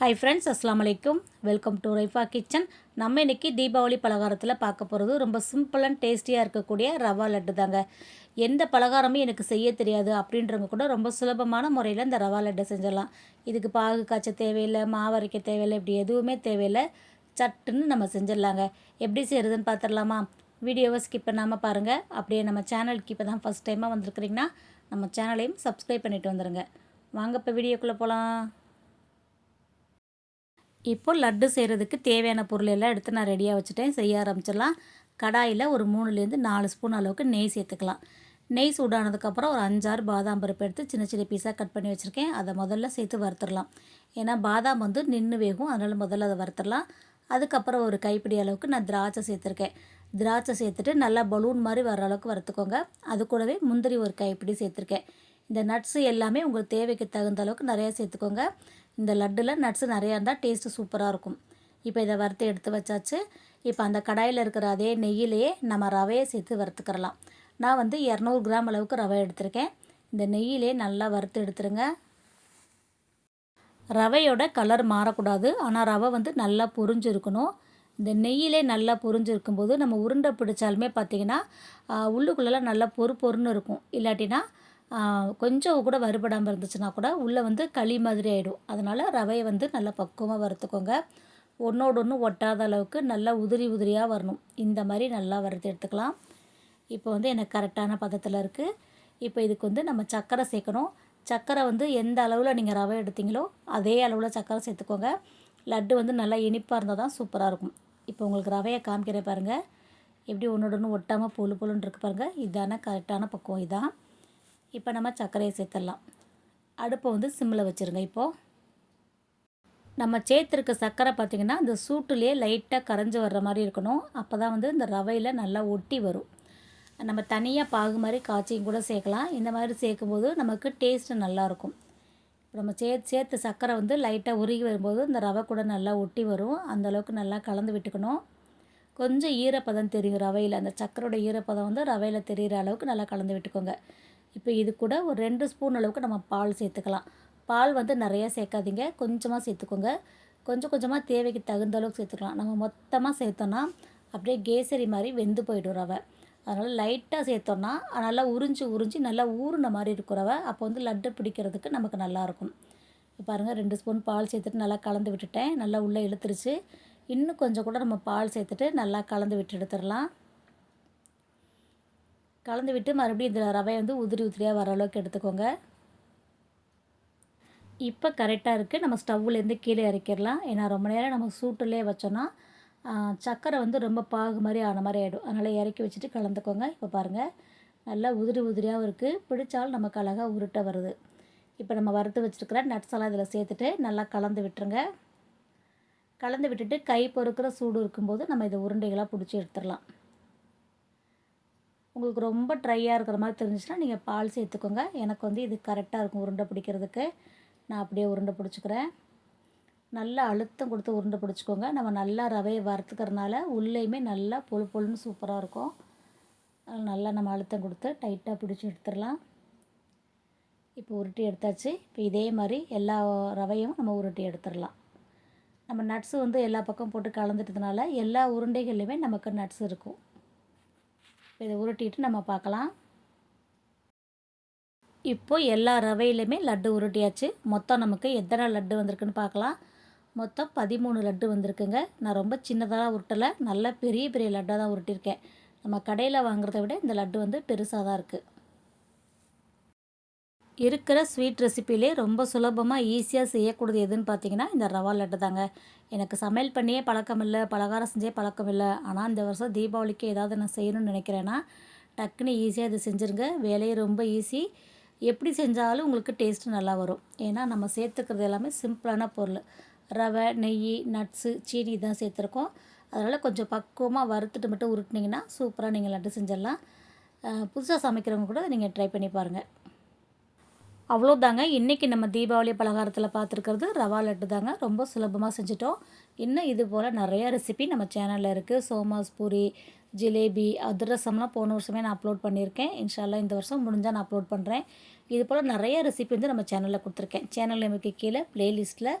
Hi friends அஸ்லாம் வலைக்கும் welcome to Raifa kitchen நம்ம இன்றைக்கி தீபாவளி பலகாரத்தில் பார்க்க போகிறது ரொம்ப சிம்பிள் அண்ட் டேஸ்டியாக இருக்கக்கூடிய ரவா லட்டு தாங்க. எந்த பலகாரமும் எனக்கு செய்ய தெரியாது அப்படின்றவங்க கூட ரொம்ப சுலபமான முறையில் இந்த ரவா லட்டு செஞ்சிடலாம். இதுக்கு பாகு காய்ச்ச தேவையில்லை மாவு அரைக்க தேவையில்லை இப்படி எதுவுமே தேவையில்லை. சட்டுன்னு நம்ம செஞ்சிடலாங்க. எப்படி செய்கிறதுன்னு பார்த்துடலாமா? வீடியோவை ஸ்கிப் பண்ணாமல் பாருங்கள் அப்படியே நம்ம சேனலுக்கு இப்போ தான் ஃபஸ்ட் டைமாக வந்திருக்கிறீங்கன்னா நம்ம சேனலையும் சப்ஸ்கிரைப் பண்ணிவிட்டு வந்துடுங்க வாங்க இப்போ வீடியோக்குள்ளே போகலாம் இப்போ லட்டு செய்கிறதுக்கு தேவையான பொருள் எல்லாம் எடுத்து நான் ரெடியாக வச்சுட்டேன். செய்ய ஆரம்பிச்சிடலாம். கடாயில் ஒரு மூணுலேருந்து நாலு ஸ்பூன் அளவுக்கு நெய் சேர்த்துக்கலாம். நெய் சூடானதுக்கப்புறம் ஒரு அஞ்சாறு பாதாம் பருப்பு எடுத்து சின்ன சின்ன பீஸாக கட் பண்ணி வச்சுருக்கேன். அதை முதல்ல சேர்த்து வறுத்துடலாம். ஏன்னா பாதாம் வந்து நின்று வேகும். அதனால் முதல்ல அதை வறுத்துடலாம். அதுக்கப்புறம் ஒரு கைப்பிடி அளவுக்கு நான் திராட்சை சேர்த்துருக்கேன். திராட்சை சேர்த்துட்டு நல்லா பலூன் மாதிரி வர அளவுக்கு வறுத்துக்கோங்க. அது கூடவே முந்திரி ஒரு கைப்பிடி சேர்த்துருக்கேன். இந்த நட்ஸு எல்லாமே உங்களுக்கு தேவைக்கு தகுந்த அளவுக்கு நிறையா சேர்த்துக்கோங்க. இந்த லட்டில் நட்ஸு நிறையா இருந்தால் டேஸ்ட்டு சூப்பராக இருக்கும். இப்போ இதை வறுத்து எடுத்து வச்சாச்சு. இப்போ அந்த கடாயில் இருக்கிற அதே நெய்யிலேயே நம்ம ரவையை சேர்த்து வறுத்துக்கிறலாம். நான் வந்து இரநூறு கிராம் அளவுக்கு ரவை எடுத்திருக்கேன். இந்த நெய்யிலே நல்லா வறுத்து எடுத்துருங்க. ரவையோட கலர் மாறக்கூடாது. ஆனால் ரவை வந்து நல்லா பொரிஞ்சிருக்கணும். இந்த நெய்யிலே நல்லா பொரிஞ்சிருக்கும்போது நம்ம உருண்டை பிடிச்சாலுமே பார்த்திங்கன்னா உள்ளுக்குள்ளெல்லாம் நல்லா பொறு பொறுன்னு இருக்கும். இல்லாட்டினா கொஞ்சம் கூட வறுபடாமல் இருந்துச்சுன்னா கூட உள்ளே வந்து களி மாதிரி ஆகிடும் அதனால் ரவையை வந்து நல்லா பக்குவமாக வறுத்துக்கோங்க. ஒன்றோடு ஒன்று ஒட்டாத அளவுக்கு நல்லா உதிரி உதிரியாக வரணும். இந்த மாதிரி நல்லா வறுத்து எடுத்துக்கலாம். இப்போ வந்து எனக்கு கரெக்டான பதத்தில் இருக்குது இப்போ இதுக்கு வந்து நம்ம சர்க்கரை சேர்க்கணும். சர்க்கரை வந்து எந்த அளவில் நீங்கள் ரவை எடுத்தீங்களோ அதே அளவில் சர்க்கரை சேர்த்துக்கோங்க. லட்டு வந்து நல்லா இனிப்பாக இருந்தால் தான் சூப்பராக இருக்கும். இப்போ உங்களுக்கு ரவையை காமிக்கிற பாருங்கள் எப்படி ஒன்றோட ஒன்று ஒட்டாமல் பொழு பொழுன்னு இருக்கு பாருங்கள் இதான கரெக்டான பக்குவம். இதான். இப்போ நம்ம சர்க்கரையை சேர்த்துடலாம். அடுப்பை வந்து சிம்மில் வச்சுருங்க இப்போது நம்ம சேர்த்துருக்க சர்க்கரை பார்த்திங்கன்னா இந்த சூட்டுலேயே லைட்டாக கரைஞ்சி வர்ற மாதிரி இருக்கணும். அப்போ தான் வந்து இந்த ரவையில் நல்லா ஒட்டி வரும். நம்ம தனியாக பாகு மாதிரி காய்ச்சியும் கூட சேர்க்கலாம். இந்த மாதிரி சேர்க்கும்போது நமக்கு டேஸ்ட்டு நல்லாயிருக்கும் நம்ம சே சேர்த்து சர்க்கரை வந்து லைட்டாக உருகி வரும்போது இந்த ரவை கூட நல்லா ஒட்டி வரும். அந்தளவுக்கு நல்லா கலந்து விட்டுக்கணும். கொஞ்சம் ஈரப்பதம் தெரியும் ரவையில். அந்த சக்கரோட ஈரப்பதம் வந்து ரவையில் தெரிகிற அளவுக்கு நல்லா கலந்து விட்டுக்கோங்க. இப்போ இது கூட ஒரு ரெண்டு ஸ்பூன் அளவுக்கு நம்ம பால் சேர்த்துக்கலாம். பால் வந்து நிறையா சேர்க்காதீங்க. கொஞ்சமாக சேர்த்துக்கோங்க. கொஞ்சம் கொஞ்சமாக தேவைக்கு தகுந்த அளவுக்கு சேர்த்துக்கலாம். நம்ம மொத்தமாக சேர்த்தோன்னா அப்படியே கேசரி மாதிரி வெந்து போயிடும் ரவை. அதனால் லைட்டாக சேர்த்தோன்னா நல்லா உறிஞ்சி உறிஞ்சி நல்லா ஊறின மாதிரி இருக்கும் ரவை. அப்போ வந்து லட்டு பிடிக்கிறதுக்கு நமக்கு நல்லாயிருக்கும் இப்போ பாருங்கள் ரெண்டு ஸ்பூன் பால் சேர்த்துட்டு நல்லா கலந்து விட்டுட்டேன். நல்லா உள்ளே இழுத்துருச்சு. இன்னும் கொஞ்சம் கூட நம்ம பால் சேர்த்துட்டு நல்லா கலந்து விட்டு எடுத்துடலாம். கலந்து விட்டு மறுபடியும் இதில் ரவை வந்து உதிரி உதிரியாக வர அளவுக்கு எடுத்துக்கோங்க. இப்போ கரெக்டாக இருக்குது நம்ம ஸ்டவ்லேருந்து கீழே இறக்கிடலாம். ஏன்னா ரொம்ப நேரம் நம்ம சூட்டுலேயே வச்சோன்னா சக்கரை வந்து ரொம்ப பாகு மாதிரி ஆன மாதிரி ஆகிடும் அதனால் இறக்கி வச்சுட்டு கலந்துக்கோங்க. இப்போ பாருங்கள் நல்லா உதிரி உதிரியாகவும் இருக்குது பிடிச்சாலும் நமக்கு அழகாக உருட்டை வருது. இப்போ நம்ம வறுத்து வச்சுருக்கிற நட்ஸ் எல்லாம் இதில் சேர்த்துட்டு நல்லா கலந்து விட்டுருங்க. கலந்து விட்டுட்டு கை பொறுக்கிற சூடு இருக்கும்போது நம்ம இதை உருண்டைகளாக பிடிச்சி எடுத்துடலாம். உங்களுக்கு ரொம்ப ட்ரையாக இருக்கிற மாதிரி தெரிஞ்சிச்சுன்னா நீங்கள் பால் சேர்த்துக்கோங்க. எனக்கு வந்து இது கரெக்டாக இருக்கும் உருண்டை பிடிக்கிறதுக்கு. நான் அப்படியே உருண்டை பிடிச்சிக்கிறேன். நல்லா அழுத்தம் கொடுத்து உருண்டை பிடிச்சிக்கோங்க. நம்ம நல்லா ரவையை வறுத்துக்கிறதுனால உள்ளேயுமே நல்லா பொழு பொழுன்னு சூப்பராக இருக்கும். நல்லா நம்ம அழுத்தம் கொடுத்து டைட்டாக பிடிச்சி எடுத்துடலாம். இப்போ உருட்டி எடுத்தாச்சு. இப்போ இதே மாதிரி எல்லா ரவையும் நம்ம உருட்டி எடுத்துடலாம். நம்ம நட்ஸு வந்து எல்லா பக்கம் போட்டு கலந்துட்டதுனால எல்லா உருண்டைகள்லையுமே நமக்கு நட்ஸ் இருக்கும். இதை உருட்டிட்டு நம்ம பார்க்கலாம். இப்போது எல்லா ரவையிலையுமே லட்டு உருட்டியாச்சு. மொத்தம் நமக்கு எத்தனை லட்டு வந்திருக்குன்னு பார்க்கலாம். மொத்தம் பதிமூணு லட்டு வந்திருக்குங்க. நான் ரொம்ப சின்னதாக உருட்டலை. நல்ல பெரிய பெரிய லட்டாக தான் உருட்டியிருக்கேன். நம்ம கடையில் வாங்குறத விட இந்த லட்டு வந்து பெருசாக தான் இருக்குது இருக்கிற ஸ்வீட் ரெசிப்பிலே ரொம்ப சுலபமாக ஈஸியாக செய்யக்கூடியது எதுன்னு பார்த்தீங்கன்னா இந்த ரவா லட்டு தாங்க. எனக்கு சமையல் பண்ணியே பழக்கம் இல்லை பலகாரம் செஞ்சே பழக்கம் இல்லை. ஆனால் இந்த வருஷம் தீபாவளிக்கு ஏதாவது நான் செய்யணும்னு நினைக்கிறேன்னா டக்குன்னு ஈஸியாக இது செஞ்சுருங்க. வேலையை ரொம்ப ஈஸி எப்படி செஞ்சாலும் உங்களுக்கு டேஸ்ட்டு நல்லா வரும். ஏன்னா நம்ம சேர்த்துக்கிறது எல்லாமே சிம்பிளான பொருள். ரவை நெய் நட்ஸு சீனி தான் சேர்த்துருக்கோம். அதனால் கொஞ்சம் பக்குவமாக வறுத்துட்டு மட்டும் உருட்டினீங்கன்னா சூப்பராக நீங்கள் லட்டு செஞ்சிடலாம். புதுசாக சமைக்கிறவங்க கூட நீங்கள் ட்ரை பண்ணி பாருங்கள் அவ்வளோதாங்க. இன்றைக்கி நம்ம தீபாவளி பலகாரத்தில் பார்த்துருக்கிறது ரவா லட்டு தாங்க. ரொம்ப சுலபமாக செஞ்சுட்டோம். இன்னும் இது போல் நிறையா ரெசிபி நம்ம சேனலில் இருக்குது சோமாஸ் பூரி ஜிலேபி அதிரசம்லாம் போன வருஷமே நான் அப்லோட் பண்ணியிருக்கேன். இன்ஷால்லாம் இந்த வருஷம் முடிஞ்சால் நான் அப்லோட் பண்ணுறேன் இது போல் நிறைய ரெசிபி வந்து நம்ம சேனலில் கொடுத்துருக்கேன். சேனல் நமக்கு கீழே ப்ளேலிஸ்ட்டில்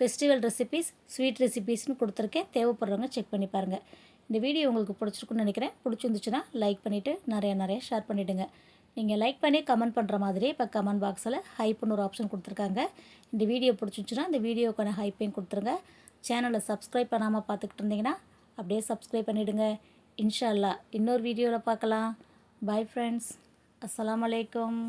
ஃபெஸ்டிவல் ரெசிபீஸ் ஸ்வீட் ரெசிபீஸ்னு கொடுத்துருக்கேன். தேவைப்படுறவங்க செக் பண்ணி பாருங்கள் இந்த வீடியோ உங்களுக்கு பிடிச்சிருக்குன்னு நினைக்கிறேன். பிடிச்சிருந்துச்சுன்னா லைக் பண்ணிவிட்டு நிறைய நிறைய ஷேர் பண்ணிவிடுங்க நீங்கள் லைக் பண்ணி கமெண்ட் பண்ணுற மாதிரி இப்போ கமெண்ட் பாக்ஸில் ஹைப்புன்னு ஒரு ஆப்ஷன் கொடுத்துருக்காங்க. இந்த வீடியோ பிடிச்சிச்சுன்னா இந்த வீடியோக்கான ஹைப்பையும் கொடுத்துருங்க. சேனலை சப்ஸ்கிரைப் பண்ணாமல் பார்த்துக்கிட்டு இருந்தீங்கன்னா அப்படியே சப்ஸ்கிரைப் பண்ணிவிடுங்க இன்ஷா அல்லாஹ் இன்னொரு வீடியோவில் பார்க்கலாம். பாய் ஃப்ரெண்ட்ஸ் அஸ்லாம் வலைக்கம்